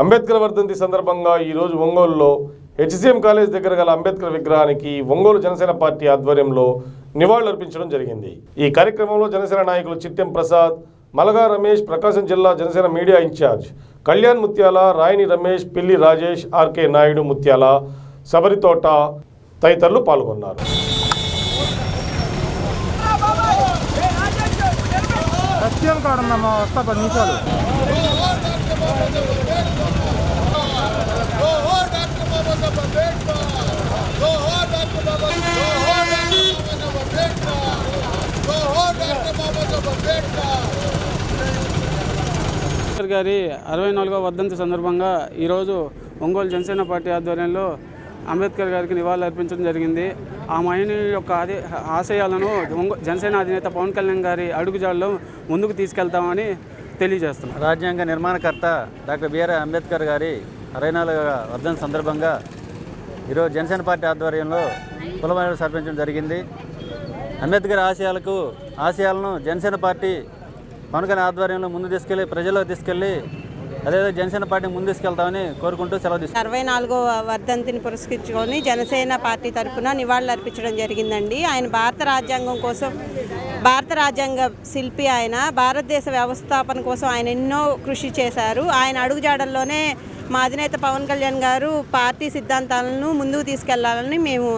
అంబేద్కర్ వర్ధంతి సందర్భంగా ఈరోజు ఒంగోలులో హెచ్సిఎం కాలేజ్ దగ్గర గల అంబేద్కర్ విగ్రహానికి ఒంగోలు జనసేన పార్టీ ఆధ్వర్యంలో నివాళులర్పించడం జరిగింది. ఈ కార్యక్రమంలో జనసేన నాయకులు చిట్టెం ప్రసాద్ మలగా రమేష్ ప్రకాశం జిల్లా జనసేన మీడియా ఇన్ఛార్జ్ కళ్యాణ్ ముత్యాల రాయని రమేష్ పిల్లి రాజేష్ ఆర్కే నాయుడు ముత్యాల శబరితోట తదితరులు పాల్గొన్నారు. సత్యం వస్తా పది నిమిషాలు జోహార్ డాక్టర్ బాబాసాహెబ్ అంబేద్కర్ జోహార్ డాక్టర్ బాబా జోహార్ డాక్టర్ బాబాసాహెబ్ అంబేద్కర్ జోహార్ డాక్టర్ బాబాసాహెబ్ అంబేద్కర్ అంబేద్కర్ గారి అరవై నాలుగవ వర్ధంతి సందర్భంగా ఈరోజు ఒంగోలు జనసేన పార్టీ ఆధ్వర్యంలో అంబేద్కర్ గారికి నివాళులు అర్పించడం జరిగింది. ఆ మహిళ యొక్క ఆది ఆశయాలను జనసేన అధినేత పవన్ కళ్యాణ్ గారి అడుగుజాడలో ముందుకు తీసుకెళ్తామని తెలియజేస్తున్నాం రాజ్యాంగ నిర్మాణకర్త డాక్టర్ బిఆర్ అంబేద్కర్ గారి అరవై నాలుగవ వర్ధంతి సందర్భంగా ఈరోజు జనసేన పార్టీ ఆధ్వర్యంలో కులమైన సర్పించడం జరిగింది. అంబేద్కర్ ఆశయాలకు ఆశయాలను జనసేన పార్టీ పవన్ కళ్యాణ్ ఆధ్వర్యంలో ముందు తీసుకెళ్ళి ప్రజల్లో తీసుకెళ్ళి అదే జనసేన పార్టీ ముందు తీసుకెళ్తామని కోరుకుంటూ సెలవు తీసుకు అరవై నాలుగో వర్ధంతిని పురస్కరించుకొని జనసేన పార్టీ తరఫున నివాళులు అర్పించడం జరిగిందండి. ఆయన భారత రాజ్యాంగం కోసం భారత రాజ్యాంగ శిల్పి ఆయన భారతదేశ వ్యవస్థాపన కోసం ఆయన ఎన్నో కృషి చేశారు. ఆయన అడుగుజాడల్లోనే మా అధినేత పవన్ కళ్యాణ్ గారు పార్టీ సిద్ధాంతాలను ముందుకు తీసుకెళ్ళాలని మేము